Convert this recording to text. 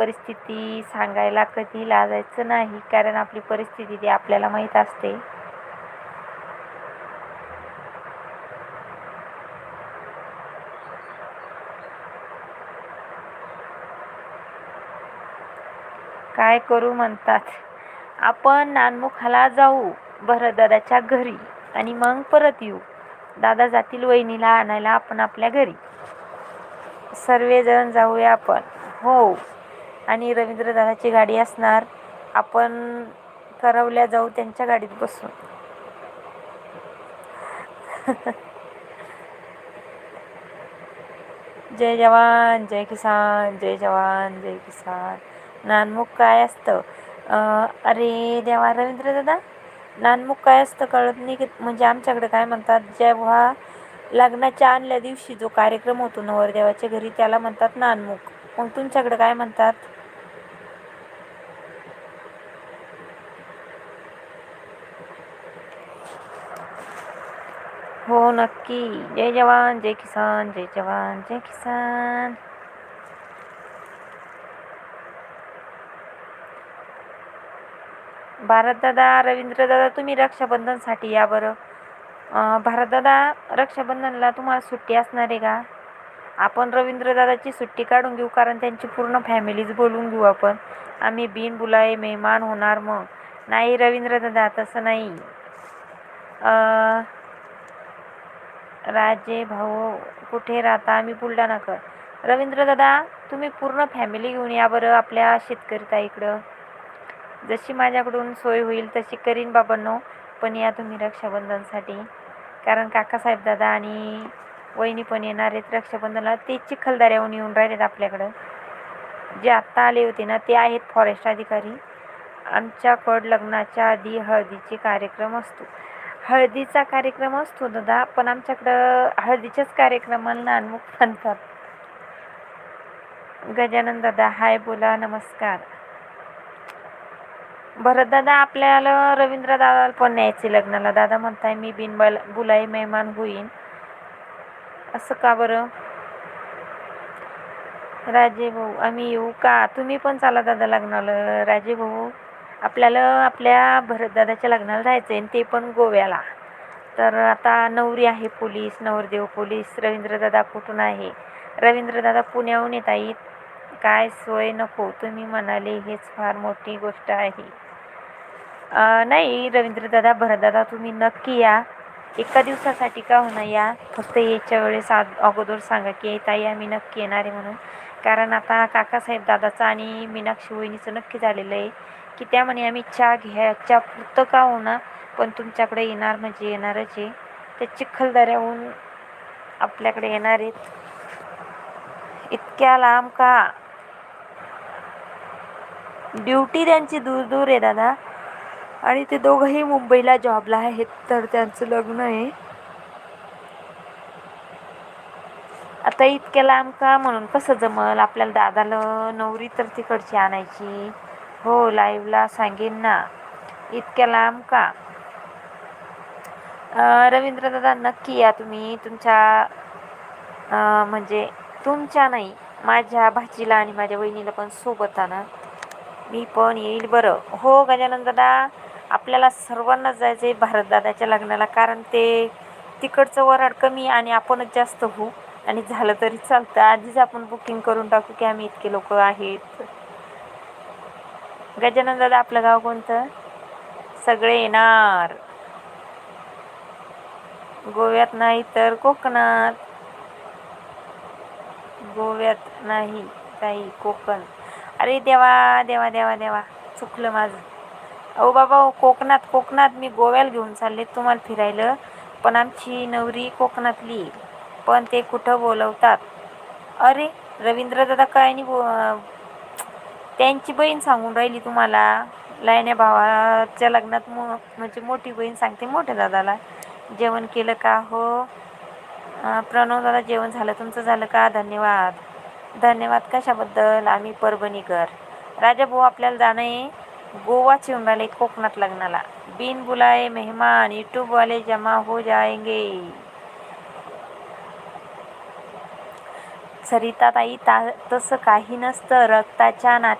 परिस्थिती सांगायला कधी लाजायचं नाही कारण आपली परिस्थिती ती आपल्याला माहीत असते. काय करू म्हणतात? आपण नानमुखाला जाऊ भरतदादाच्या घरी आणि मग परत येऊ. दादा जातील वहिनीला आणायला आपण आपल्या घरी. सर्वजण जाऊया आपण. हो. आणि रवींद्रदादाची गाडी असणार. आपण करवल्या जाऊ त्यांच्या गाडीत बसून. जय जवान जय किसान जय जवान जय किसान. नानमुख काय असतं? अरे देवा रवींद्र दादा नानमुख काय असतं कळत नाही. की म्हणजे आमच्याकडे काय म्हणतात जेव्हा लग्नाच्या आणल्या दिवशी जो कार्यक्रम होतो नवरदेवाच्या घरी त्याला म्हणतात नानमुख. मग तुमच्याकडे काय म्हणतात? हो नक्की जय जवान जय किसान जय जवान जय किसान भारतदादा रवींद्रदादा तुम्ही रक्षाबंधनसाठी या बरं. भारतदादा रक्षाबंधनला तुम्हाला सुट्टी असणार आहे का? आपण रवींद्रदादाची सुट्टी काढून घेऊ कारण त्यांची पूर्ण फॅमिलीच बोलून घेऊ आपण. आम्ही बिन बुलाये मेहमान होणार मग. नाही रवींद्रदादा तसं नाही. राजे भाऊ कुठे राहता? आम्ही बुलढाणाकर. रवींद्रदादा तुम्ही पूर्ण फॅमिली घेऊन या बरं आपल्या शेतकरी ताईकडं. जशी माझ्याकडून सोय होईल तशी करीन बाबांनो पण या तुम्ही रक्षाबंधनसाठी. कारण काकासाहेब दादा आणि वहिनी पण येणार आहेत रक्षाबंधनला. ते चिखलदऱ्याहून येऊन राहिलेत आपल्याकडं. जे आत्ता आले होते ना ते आहेत फॉरेस्ट अधिकारी. आमच्याकडं लग्नाच्या आधी हळदीचे कार्यक्रम असतो. हळदीचा कार्यक्रम असतो दादा पण आमच्याकडं हळदीच्याच कार्यक्रमाला नानमुख म्हणतात. गजानन दादा हाय बोला नमस्कार. भरत दादा आपल्याला रवींद्र दादाला पण न्यायचे लग्नाला. दादा म्हणताय मी बिन बल बुलाई मेहमान होईन. असं का बरं? राजे भाऊ आम्ही येऊ का? तुम्ही पण चाला दादा लग्नाला. राजे भाऊ आपल्याला आपल्या भरतदादाच्या लग्नाला जायचं आहे ते पण गोव्याला. तर आता नवरी आहे पोलीस नवरदेव पोलीस रवींद्रदादा कुठून आहे? रवींद्रदादा पुण्याहून येत आहेत. काय सोय नको तुम्ही म्हणाले हेच फार मोठी गोष्ट आहे. नाही रवींद्रदादा भरतदादा तुम्ही नक्की या. एका दिवसासाठी का होणार या. फक्त याच्या वेळेस अगोदर सांगा की ताई आम्ही नक्की येणार आहे म्हणून. कारण आता काकासाहेब दादाचं आणि मीनाक्षी वहिनीचं नक्की झालेलं आहे. की त्या म्हणे आम्ही चहा घ्यायच्या पुरतं का होणार पण तुमच्याकडे येणार म्हणजे येणारच आहे. ते चिखलदऱ्याहून आपल्याकडे येणार आहेत. इतक्या लांब का? ड्युटी त्यांची दूर दूर आहे दादा. आणि ते दोघंही मुंबईला जॉबला आहेत तर त्यांचं लग्न आहे. आता इतक्या लांब का? म्हणून कसं जमल? आपल्याला दादाला नवरी तर तिकडची आणायची. हो लाईव्हला सांगेन ना. इतक्या लांब का? रवींद्र दादा नक्की या तुम्ही. तुमच्या म्हणजे तुमच्या नाही माझ्या भाचीला आणि माझ्या वहिनीला पण सोबत आणा. मी पण येईल बरं. हो गजानन दादा आपल्याला सर्वांनाच जायचं आहे भारतदादाच्या लग्नाला. कारण ते तिकडचं वराड कमी आणि आपणच जास्त होऊ. आणि झालं तरी चालतं. आधीच आपण बुकिंग करून टाकू की आम्ही इतके लोक आहेत. गजानन दादा आपलं गाव कोणतं? सगळे येणार. गोव्यात नाही तर कोकणात. गोव्यात नाही काही कोकण. अरे देवा देवा देवा देवा चुकलं माझं. अहो बाबा कोकणात कोकणात मी गोव्याला घेऊन चालले तुम्हाला फिरायला पण आमची नवरी कोकणातली पण ते कुठं बोलवतात? अरे रवींद्र दादा काय नाही बो त्यांची बहीण सांगून राहिली तुम्हाला लायण्या भावाच्या लग्नात मो म्हणजे मोठी बहीण सांगते मोठ्या दादाला जेवण केलं का? हो. प्रणव दादा जेवण झालं तुमचं झालं का? धन्यवाद. धन्यवाद कशाबद्दल? आम्ही परभणीकर. राजा भाऊ आपल्याला जाणं आहे गोवाच येऊन राहिले कोकणात लग्नाला. बिन बुलाए मेहमान यूट्यूबवाले जमा हो जाएंगे. सरिताताई ता तसं काही नसतं. रक्ताच्या ना